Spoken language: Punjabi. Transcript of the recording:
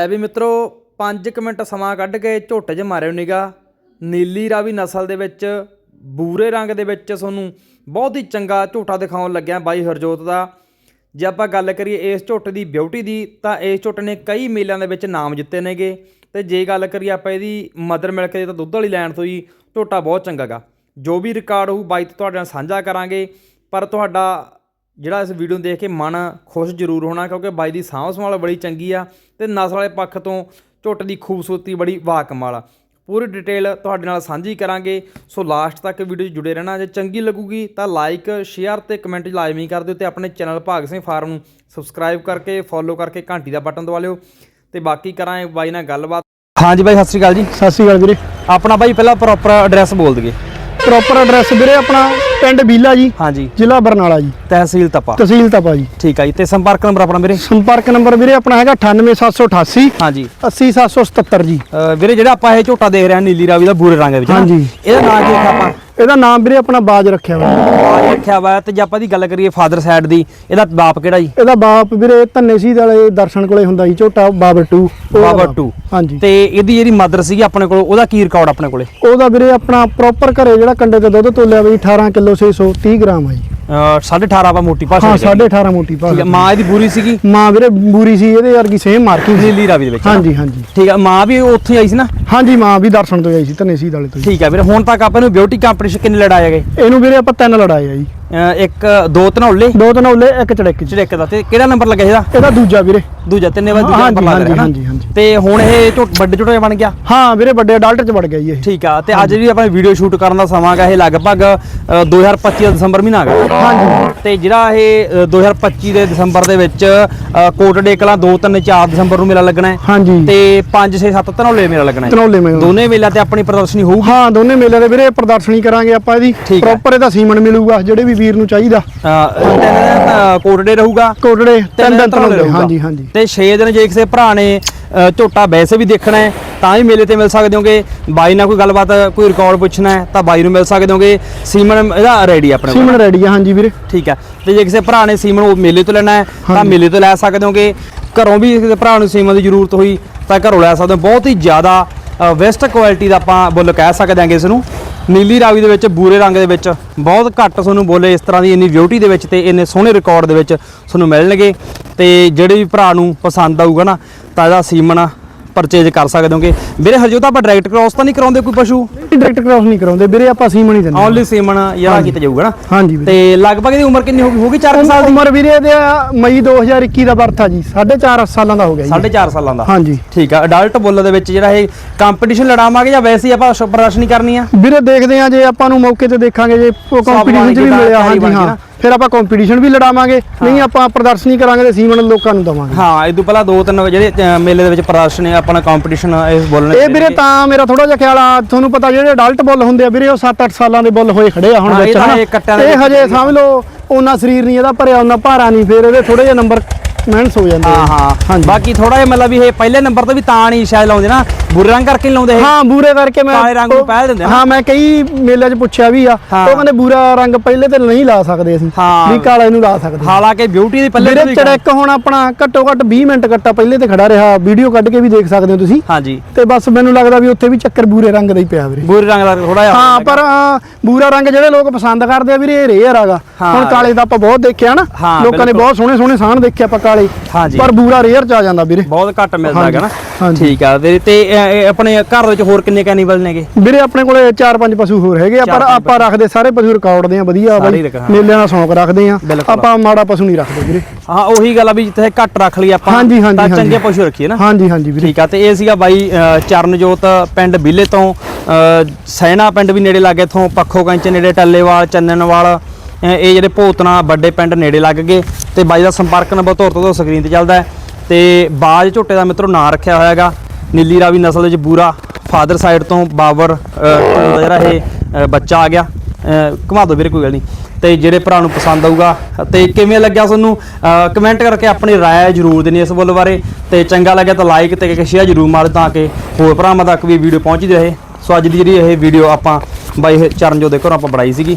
ਐ ਵੀ ਮਿੱਤਰੋ 5 ਮਿੰਟ ਸਮਾਂ ਕੱਢ ਕੇ ਝੋਟੇ 'ਚ ਮਾਰਿਓ ਨਿਗਾ। ਨੀਲੀ ਰਾਵੀ ਨਸਲ ਦੇ ਵਿੱਚ, ਬੂਰੇ ਰੰਗ ਦੇ ਵਿੱਚ ਤੁਹਾਨੂੰ ਬਹੁਤ ਹੀ ਚੰਗਾ ਝੋਟਾ ਦਿਖਾਉਣ ਲੱਗਿਆ ਬਾਈ ਹਰਜੋਤ ਦਾ। ਜੇ ਆਪਾਂ ਗੱਲ ਕਰੀਏ ਇਸ ਝੋਟੇ ਦੀ ਬਿਊਟੀ ਦੀ, ਤਾਂ ਇਸ ਝੋਟੇ ਨੇ ਕਈ ਮੇਲਿਆਂ ਦੇ ਵਿੱਚ ਨਾਮ ਜਿੱਤੇ ਨੇਗੇ। ਤੇ ਜੇ ਗੱਲ ਕਰੀਏ ਆਪਾਂ ਇਹਦੀ ਮਦਰ ਮਿਲਕ ਦੀ, ਤਾਂ ਦੁੱਧ ਵਾਲੀ ਲੈਣ ਤੋਂ ਹੀ ਝੋਟਾ ਬਹੁਤ ਚੰਗਾ ਗਾ। ਜੋ ਵੀ ਰਿਕਾਰਡ ਹੋਊ ਬਾਈ ਤੋਂ ਤੁਹਾਡੇ ਨਾਲ ਸਾਂਝਾ ਕਰਾਂਗੇ, ਪਰ ਤੁਹਾਡਾ ਜਿਹੜਾ ਇਸ ਵੀਡੀਓ ਨੂੰ ਦੇਖ ਕੇ ਮਨ ਖੁਸ਼ ਜ਼ਰੂਰ ਹੋਣਾ ਕਿਉਂਕਿ ਬਾਈ ਦੀ ਸਾਂਭ ਸੰਭਾਲ ਬੜੀ ਚੰਗੀ ਆ ਤੇ ਨਸਲ ਵਾਲੇ ਪੱਖ ਤੋਂ ਝੋਟੇ ਦੀ ਖੂਬਸੂਰਤੀ ਬੜੀ ਵਾਹ ਕਮਾਲ ਆ। ਪੂਰੀ ਡਿਟੇਲ ਤੁਹਾਡੇ ਨਾਲ ਸਾਂਝੀ ਕਰਾਂਗੇ। ਸੋ ਲਾਸਟ ਤੱਕ ਵੀਡੀਓ 'ਚ ਜੁੜੇ ਰਹਿਣਾ ਜੇ ਚੰਗੀ ਲੱਗੂਗੀ ਤਾਂ ਲਾਈਕ ਸ਼ੇਅਰ ਤੇ ਕਮੈਂਟ ਲਾਜ਼ਮੀ ਕਰ ਦਿਓ ਤੇ ਆਪਣੇ ਚੈਨਲ ਭਾਗ ਸਿੰਘ ਫਾਰਮ ਨੂੰ ਸਬਸਕ੍ਰਾਈਬ ਕਰਕੇ ਫੋਲੋ ਕਰਕੇ ਘੰਟੀ ਦਾ ਬਟਨ ਦਬਾ ਲਿਓ। ਤੇ ਬਾਕੀ ਕਰਾਂਗੇ ਬਾਈ ਨਾਲ ਗੱਲਬਾਤ। ਹਾਂਜੀ ਬਾਈ ਸਤਿ ਸ਼੍ਰੀ ਅਕਾਲ ਜੀ। ਸਤਿ ਸ਼੍ਰੀ ਅਕਾਲ ਵੀਰੇ। ਆਪਣਾ ਬਾਈ ਪਹਿਲਾਂ ਪ੍ਰੋਪਰ ਐਡਰੈਸ ਬੋਲ ਦਈਏ। ਪ੍ਰੋਪਰ ਐਡਰੈਸ ਵੀਰੇ ਆਪਣਾ ਪਿੰਡ ਬੀਲਾ ਜੀ ਹਾਂਜੀ। ਜ਼ਿਲ੍ਹਾ ਬਰਨਾਲਾ ਜੀ। ਤਹਿਸੀਲ ਤਪਾ। ਤਹਿਸੀਲ ਤਪਾ ਜੀ। ਠੀਕ ਆ ਜੀ ਤੇ ਸੰਪਰਕ ਨੰਬਰ ਆਪਣਾ ਵੀਰੇ? ਸੰਪਰਕ ਨੰਬਰ ਵੀਰੇ ਆਪਣਾ ਹੈਗਾ 98788 ਹਾਂਜੀ। 80777 ਜੀ। ਅਹ ਵੀਰੇ ਜਿਹੜਾ ਆਪਾਂ ਇਹ ਝੋਟਾ ਦੇਖ ਰਹੇ ਹਾਂ ਨੀਲੀ ਰਾਵੀ ਦਾ ਬੂਰੇ ਰੰਗ ਵਿੱਚ ਨਾ, ਹਾਂਜੀ। ਇਹਦਾ ਨਾਂ ਕੀ ਰੱਖਿਆ ਆਪਾਂ? ਇਹਦਾ ਨਾਮ ਵੀਰੇ ਆਪਣਾ ਬਾਜ ਰੱਖਿਆ ਹੋਇਆ। ਰੱਖਿਆ ਵਾ ਤੇ ਜੇ ਆਪਾਂ ਦੀ ਗੱਲ ਕਰੀਏ ਫਾਦਰ ਸਾਈਡ ਦੀ ਇਹਦਾ ਬਾਪ ਕਿਹੜਾ ਜੀ? ਇਹਦਾ ਬਾਪ ਵੀਰੇ ਧੰਨੇ ਸੀ ਵਾਲੇ ਦਰਸ਼ਨ ਕੋਲੇ ਹੁੰਦਾ ਜੀ ਝੋਟਾ ਬਾਬਰ 2 ਬਾਬਰ ਟੂ। ਹਾਂਜੀ। ਤੇ ਇਹਦੀ ਜਿਹੜੀ ਮਦਰ ਸੀਗੀ ਆਪਣੇ ਕੋਲ ਉਹਦਾ ਕੀ ਰਿਕਾਰਡ ਆਪਣੇ ਕੋਲੇ? ਉਹਦਾ ਵੀਰੇ ਆਪਣਾ ਪ੍ਰੋਪਰ ਘਰੇ ਜਿਹੜਾ ਕੰਡੇ ਤੇ ਦੁੱਧ ਤੋਲਿਆ ਬਈ 18 ਕਿਲੋ 630 ਗ੍ਰਾਮ ਆ ਜੀ। 18.5 ਆਪਾਂ ਮੋਟੀ ਭਾਸ਼ਾ ਹਾਂ ਵਿੱਚ ਕਹੀਏ। 18.5 ਮੋਟੀ ਭਾਗ ਮਾਂ ਇਹਦੀ ਬੂਰੀ ਸੀਗੀ? ਮਾਂ ਵੀਰੇ ਬੂਰੀ ਸੀ ਇਹਦੇ ਵਰਗੀ ਸੇਮ ਮਾਰਕਿੰਗ ਸੀ। ਨੀਲੀ ਰਾਵੀ ਦੇ ਵਿੱਚ ਹਾਂਜੀ ਹਾਂਜੀ। ਠੀਕ ਆ ਮਾਂ ਵੀ ਉੱਥੇ ਆਈ ਸੀ ਨਾ? ਹਾਂਜੀ ਮਾਂ ਵੀ ਦਰਸ਼ਨ ਤੋਂ ਆਈ ਸੀ ਧੰਨੇ ਸੀ ਵਾਲੇ ਤੋਂ। ਠੀਕ ਆ ਵੀਰੇ ਹੁਣ ਤੱਕ ਆਪਾਂ ਨੂੰ ਬਿਊਟੀ ਕੰਪੀਟੀਸ਼ਨ ਕਿੰਨੇ ਲੜਾਏ ਗਏ ਇਹਨੂੰ ਵੀਰੇ ਆਪਾਂ ਤਿੰਨ ਲੜਾਏ ਆ ਜੀ। ਇੱਕ ਦੋ ਧਨੌਲੇ? ਦੋ ਤਨੌਲੇ ਇੱਕ ਚੜਕ ਚੜਿੱਕ ਦਾ। ਤੇ ਕਿਹੜਾ ਨੰਬਰ ਲੱਗਿਆ ਇਹਦਾ? ਇਹਦਾ ਦੂਜਾ ਵੀਰੇ। ਦੂਜਾ ਤਿੰਨੇ ਵਾਰ ਦੂਜਾ ਨੰਬਰ ਲੱਗ ਹਾਂਜੀ, ਰਿਹਾ? ਹਾਂਜੀ, ਹਾਂਜੀ। ਤੇ ਹੁਣ ਇਹ ਝੋਟ ਵੱਡੇ ਝੋਟੇ ਬਣ ਗਿਆ? ਹਾਂ ਵੀਰੇ ਵੱਡੇ ਅਡਲਟ ਚ ਵੜ ਗਿਆ ਜੀ ਇਹ। ਠੀਕ ਆ ਤੇ ਅੱਜ ਵੀ ਆਪਾਂ ਵੀਡੀਓ ਸ਼ੂਟ ਕਰਨ ਦਾ ਸਮਾਂ ਗਾ ਇਹ ਲਗਭਗ ਅ, 2025 ਦਾ ਦਸੰਬਰ ਮਹੀਨਾ ਗਾ ਹਾਂਜੀ ਤੇ ਜਿਹੜਾ ਇਹ ਅ, 2025 ਦੇ ਦਸੰਬਰ ਦੇ ਵਿੱਚ ਅ, ਕੋਟੜੇ ਕਲਾਂ 2 3 4 ਦਸੰਬਰ ਨੂੰ ਮੇਲਾ ਲੱਗਣਾ ਹੈ। ਹਾਂਜੀ। ਤੇ 5 6 7 ਧਨੌਲੇ ਮੇਲਾ ਲੱਗਣਾ ਹੈ। ਤਨੌਲੇ ਮੇਲਾ। ਦੋਨੇ ਮੇਲਿਆਂ ਤੇ ਆਪਣੀ ਪ੍ਰਦਰਸ਼ਨੀ ਹੋਊਗੀ? ਹਾਂ ਦੋਨੇ ਮੇਲਿਆਂ ਦੇ ਵੀਰੇ ਪ੍ਰਦਰਸ਼ਨੀ ਕਰਾਂਗੇ ਆਪਾਂ ਇਹਦੀ। ਪ੍ਰੋਪਰ ਇਹਦਾ ਸੀਮਨ ਮਿਲੂਗਾ ਜਿਹੜੇ ਵੀ ਵੀਰ ਨੂੰ ਚਾਹੀਦਾ। ਅ, ਤਿੰਨ ਦਿਨ ਅ, ਕੋਟੜੇ ਰਹੂਗਾ। ਕੋਟੜੇ ਤਿੰਨ ਦਿਨ ਤਨੌਲੇ ਰਹੂਗਾ। ਹਾਂਜੀ ਹਾਂਜੀ। ਤੇ 6 ਦਿਨ ਜੇ ਕਿਸੇ ਭਰਾ ਨੇ ਅ, ਝੋਟਾ ਵੈਸੇ ਵੀ ਦੇਖਣਾ ਹੈ ਤਾਂ ਵੀ ਮੇਲੇ ਤੇ ਮਿਲ ਸਕਦੇ ਹੋਗੇ। ਬਾਈ ਨਾਲ ਕੋਈ ਗੱਲਬਾਤ ਕੋਈ ਰਿਕਾਰਡ ਪੁੱਛਣਾ ਹੈ ਤਾਂ ਬਾਈ ਨੂੰ ਮਿਲ ਸਕਦੇ ਹੋਗੇ। ਸੀਮਨ ਇਹਦਾ ਰੈਡੀ ਆਪਣੇ। ਕੋਲ ਸੀਮਨ ਰੈਡੀ ਆ ਹਾਂਜੀ ਵੀਰੇ। ਠੀਕ ਹੈ ਤੇ ਜੇ ਕਿਸੇ ਭਰਾ ਨੇ ਸੀਮਨ ਉਹ ਮੇਲੇ ਤੋਂ ਲੈਣਾ ਹੈ ਤਾਂ ਹਾਂਜੀ। ਮੇਲੇ ਤੋਂ ਲੈ ਸਕਦੇ ਹੋਗੇ। ਘਰੋਂ ਵੀ ਕਿਸੇ ਭਰਾ ਨੂੰ ਸੀਮਨ ਦੀ ਜ਼ਰੂਰਤ ਹੋਈ ਤਾਂ ਘਰੋਂ ਲੈ ਸਕਦੇ ਹੋ। ਬਹੁਤ ਹੀ ਜ਼ਿਆਦਾ ਵੈਸਟ ਕੁਆਲਿਟੀ ਦਾ ਆਪਾਂ ਬੁੱਲ ਕਹਿ ਸਕਦੇ ਹਾਂਗੇ ਇਸ ਨੂੰ। ਨੀਲੀ ਰਾਵੀ ਦੇ ਵਿੱਚ ਬੂਰੇ ਰੰਗ ਦੇ ਵਿੱਚ ਬਹੁਤ ਘੱਟ ਤੁਹਾਨੂੰ ਬੋਲੇ ਇਸ ਤਰ੍ਹਾਂ ਦੀ ਇੰਨੀ ਬਿਊਟੀ ਦੇ ਵਿੱਚ ਤੇ ਇੰਨੇ ਸੋਹਣੇ ਰਿਕਾਰਡ ਦੇ ਵਿੱਚ ਤੁਹਾਨੂੰ ਮਿਲਣਗੇ ਤੇ ਜਿਹੜੇ ਵੀ ਭਰਾ ਨੂੰ ਪਸੰਦ ਆਊਗਾ ਨਾ ਤਾਂ ਇਹਦਾ ਸੀਮਨ ਪਰਚੇਜ ਕਰ ਸਕਦੇ ਹੋਗੇ। ਵੀਰੇ ਹਰਜੋਤ ਆਪਾਂ ਡਾਇਰੈਕਟ ਕ੍ਰਾਸ ਤਾਂ ਨਹੀਂ ਕਰਾਉਂਦੇ ਕੋਈ ਪਸ਼ੂ। ਡਾਇਰੈਕਟ ਕ੍ਰਾਸ ਨਹੀਂ ਕਰਾਉਂਦੇ। ਵੀਰੇ ਆਪਾਂ ਸੀਮਨ ਹੀ ਦਿੰਦੇ ਓਨਲੀ ਸੀਮਨ ਯਾਰਾ ਕੀਤਾ ਜਾਊਗਾ ਨਾ। ਹਾਂਜੀ ਵੀਰੇ। ਤੇ ਲਗਭਗ ਇਹਦੀ ਉਮਰ ਕਿੰਨੀ ਹੋਗੀ ਹੋਗੀ 4 ਸਾਲ ਦੀ? ਉਮਰ ਵੀਰੇ ਦੇ ਮਈ 2021 ਦਾ ਬਰਥ ਆ ਜੀ। 4.5 ਸਾਲਾਂ ਦਾ ਹੋ ਗਿਆ ਜੀ। ਸਾਢੇ ਚਾਰ ਸਾਲਾਂ ਦਾ। ਹਾਂਜੀ। ਠੀਕ ਆ। ਅਡਲਟ ਬੁੱਲ ਦੇ ਵਿੱਚ ਜਿਹੜਾ ਇਹ ਕੰਪੀਟੀਸ਼ਨ ਲੜਾਵਾਂਗੇ ਜਾਂ ਵੈਸੇ ਹੀ ਆਪਾਂ ਪ੍ਰਦਰਸ਼ਨੀ ਕਰਨੀ ਆ? ਵੀਰੇ ਦੇਖਦੇ ਆ ਜੇ ਆਪਾਂ ਨੂੰ ਮੌਕੇ ਤੇ ਦੇਖਾਂਗੇ ਜੇ ਕੰਪੀਟੀਸ਼ਨ ਚ ਵੀ ਮਿਲਿਆ। ਹਾਂਜੀ ਹਾਂ। ਫਿਰ ਆਪਾਂ ਕੰਪੀਟੀਸ਼ਨ ਵੀ ਲੜਾਵਾਂਗੇ। ਨਹੀਂ ਆਪਾਂ ਪ੍ਰਦਰਸ਼ਨੀ ਕਰਾਂਗੇ ਤੇ ਸੀਮਨ ਲੋਕਾਂ ਨੂੰ ਦਵਾਂਗੇ। ਹਾਂ ਇਹ ਤੋਂ ਪਹਿਲਾਂ ਦੋ ਤਿੰਨ ਜਿਹੜੇ ਮੇਲੇ ਦੇ ਵਿੱਚ ਪ੍ਰਦਰਸ਼ਨੀ ਆਪਣਾ ਕੰਪੀਟੀਸ਼ਨ ਇਸ ਬੁੱਲ ਇਹ ਵੀਰੇ ਤਾਂ ਮੇਰਾ ਥੋੜਾ ਜਿਹਾ ਖਿਆਲ ਆ ਤੁਹਾਨੂੰ ਪਤਾ ਜਿਹੜੇ ਅਡਲਟ ਬੁੱਲ ਹੁੰਦੇ ਆ ਵੀਰੇ ਉਹ 7-8 ਸਾਲਾਂ ਦੇ ਬੁੱਲ ਹੋਏ ਖੜੇ ਆ ਹੁਣ ਹਾਂ, ਵਿੱਚ ਹਨਾ? ਇਹ ਹਜੇ ਸਮਝ ਲਓ ਉਹਨਾਂ ਸਰੀਰ ਨਹੀਂ ਇਹਦਾ ਭਰਿਆ ਉਹਨਾਂ ਭਾਰਾ ਨਹੀਂ ਫਿਰ ਇਹਦੇ ਥੋੜੇ ਜਿਹੇ ਨੰਬਰ ਮਿਹਨਤ ਹੋ ਜਾਂਦੇ ਹਾਂ। ਹਾਂ। ਬਾਕੀ ਥੋੜਾ ਜਿਹਾ ਮਤਲਬ ਵੀ ਇਹ ਪਹਿਲੇ ਨੰਬਰ ਤੇ ਵੀ ਤਾਂ ਨਹੀਂ ਸ਼ਾਇਦ ਲਾਉਂਦੇ ਨਾ। ਬੁਰੇ ਰੰਗ ਕਰਕੇ ਨਹੀਂ ਲਾਉਂਦੇ ਇਹ। ਹਾਂ ਬੂਰੇ ਕਰਕੇ ਮੈਂ ਕਾਲੇ ਰੰਗ ਨੂੰ ਪਹਿਲ ਦਿੰਦੇ ਨਾ। ਹਾਂ ਮੈਂ ਕਈ ਮੇਲਿਆਂ 'ਚ ਪੁੱਛਿਆ ਵੀ ਆ। ਹਾਂ। ਉਹ ਕਹਿੰਦੇ ਬੂਰਾ ਰੰਗ ਪਹਿਲੇ ਤੇ ਨਹੀਂ ਲਾ ਸਕਦੇ ਅਸੀਂ। ਹਾਂ। ਵੀ ਕਾਲੇ ਨੂੰ ਲਾ ਸਕਦੇ। ਹਾਲਾਂਕਿ ਬਿਊਟੀ ਦੀ ਪੱਲੇ ਵੀ ਚੜੈਕ ਹੁਣ ਆਪਣਾ ਘੱਟੋ ਘੱਟ 20 ਮਿੰਟ ਕੱਟਾ ਪਹਿਲੇ ਤੇ ਖੜਾ ਰਿਹਾ। ਵੀਡੀਓ ਕੱਢ ਕੇ ਵੀ ਦੇਖ ਸਕਦੇ ਹੋ ਤੁਸੀਂ। ਹਾਂਜੀ। ਤੇ ਬਸ ਮੈਨੂੰ ਲੱਗਦਾ ਵੀ ਉੱਥੇ ਵੀ ਚੱਕਰ ਬੂਰੇ ਰੰਗ ਦਾ ਹੀ ਪਿਆ ਵੀਰੇ। ਬੁਰੇ ਰੰਗ ਦਾ ਥੋੜਾ ਜਿਹਾ ਹਾਂ ਪਰ ਅਹ, ਬੂਰਾ ਰੰਗ ਜਿਹੜੇ ਲੋਕ ਪਸੰਦ ਕਰਦੇ ਆ ਵੀਰੇ ਇਹ ਰੇਅਰ ਹਾਂ। ਹੁਣ ਕਾਲੇ ਦਾ ਆਪਾਂ ਬਹੁਤ ਦੇਖਿਆ ਨਾ। ਹਾਂ, ਲੋਕਾਂ ਨੇ ਬਿਲਕੁਲ। ਬਹੁਤ ਸੋਹਣੇ ਸੋਹਣੇ ਸਾਹਣ ਦੇਖੇ ਆਪਾਂ ਕਾਲੇ ਹਾਂਜੀ। ਪਰ ਬੂਰਾ ਰੇਅਰ ਚ ਆ ਜਾਂਦਾ ਵੀਰੇ। ਬਹੁਤ ਘੱਟ ਮਿਲਦਾ ਹੈਗਾ ਨਾ। ਠੀਕ ਆ ਤੇ ਤੇ ਆਪਣੇ ਘਰ ਵਿੱਚ ਹੋਰ ਕਿੰਨੇ ਕੈਨੀਵਲ ਨੇਗੇ? ਵੀਰੇ ਆਪਣੇ ਕੋਲੇ ਚਾਰ ਪੰਜ ਪਸ਼ੂ ਹੋਰ ਹੈਗੇ ਆ ਪਰ ਆਪਾਂ ਰੱਖਦੇ ਸਾਰੇ ਪਸ਼ੂ ਰਿਕਾਰਡ ਦੇ ਆ ਵਧੀਆ ਬਾਈ। ਮੇਲਿਆਂ ਦਾ ਸ਼ੌਂਕ ਰੱਖਦੇ ਆ। ਆਪਾਂ ਮਾੜਾ ਪਸ਼ੂ ਨਹੀਂ ਰੱਖਦੇ ਵੀਰੇ। ਹਾਂ ਉਹੀ ਗੱਲ ਆ ਵੀ ਜਿੱਥੇ ਘੱਟ ਰੱਖ ਲਈ ਆਪਾਂ ਤਾਂ। ਚੰਗੇ ਪਸ਼ੂ ਰੱਖੀਏ ਨਾ। ਹਾਂਜੀ ਹਾਂਜੀ ਵੀਰੇ। ਠੀਕ ਆ ਤੇ ਇਹ ਸੀਗਾ ਬਾਈ ਚਰਨਜੋਤ ਪਿੰਡ ਬਿੱਲੇ ਤੋਂ। ਸੈਣਾ ਪਿੰਡ ਵੀ ਨੇੜੇ ਲੱਗੇ ਇਥੋਂ ਪੱਖੋ ਕੰਚ ਨੇੜੇ ਟੱਲੇਵਾਲ ਚੰਨਣਵਾਲ ਅ, ਇਹ ਜਿਹੜੇ ਭੋਤਨਾ ਵੱਡੇ ਪਿੰਡ ਨੇੜੇ ਲੱਗ ਗਏ ਤੇ ਬਾਈ ਦਾ ਸੰਪਰਕ ਨੰਬਰ ਧੁਰ ਤੋਂ ਸਕਰੀਨ ਤੇ ਚੱਲਦਾ ਹੈ। ਤੇ ਬਾਜ ਝੋਟੇ ਦਾ ਮਿੱਤਰੋ ਨਾਂ ਰੱਖਿਆ ਹੋਇਆ ਹੈਗਾ। ਨੀਲੀ ਰਾਵੀ ਨਸਲ ਦੇ ਵਿੱਚ ਬੂਰਾ ਫਾਦਰ ਸਾਈਡ ਤੋਂ ਬਾਬਰ ਜਿਹੜਾ ਇਹ ਬੱਚਾ ਆ ਗਿਆ। ਅ, ਘੁਮਾ ਦਿਓ ਵੀਰੇ ਕੋਈ ਗੱਲ ਨਹੀਂ। ਤੇ ਜਿਹੜੇ ਭਰਾ ਨੂੰ ਪਸੰਦ ਆਊਗਾ ਤੇ ਕਿਵੇਂ ਲੱਗਿਆ ਤੁਹਾਨੂੰ? ਕਮੈਂਟ ਕਰਕੇ ਆਪਣੀ ਰਾਏ ਜਰੂਰ ਦੇਣੀ ਇਸ ਬੁੱਲ ਬਾਰੇ। ਤੇ ਚੰਗਾ ਲੱਗਿਆ ਤਾਂ ਲਾਈਕ ਤੇ ਸ਼ੇਅਰ ਜਰੂਰ ਮਾਰ ਤਾਂ ਕਿ ਹੋਰ ਭਰਾਵਾਂ ਤੱਕ ਵੀ ਵੀਡੀਓ ਪਹੁੰਚਦੀ ਰਹੇ। ਸੋ ਅੱਜ ਦੀ ਜਿਹੜੀ ਇਹ ਵੀਡੀਓ ਆਪਾਂ ਬਾਈ ਚਰਨਜੋਤ ਦੇ ਘਰੋਂ ਆਪਾਂ ਬਣਾਈ ਸੀਗੀ।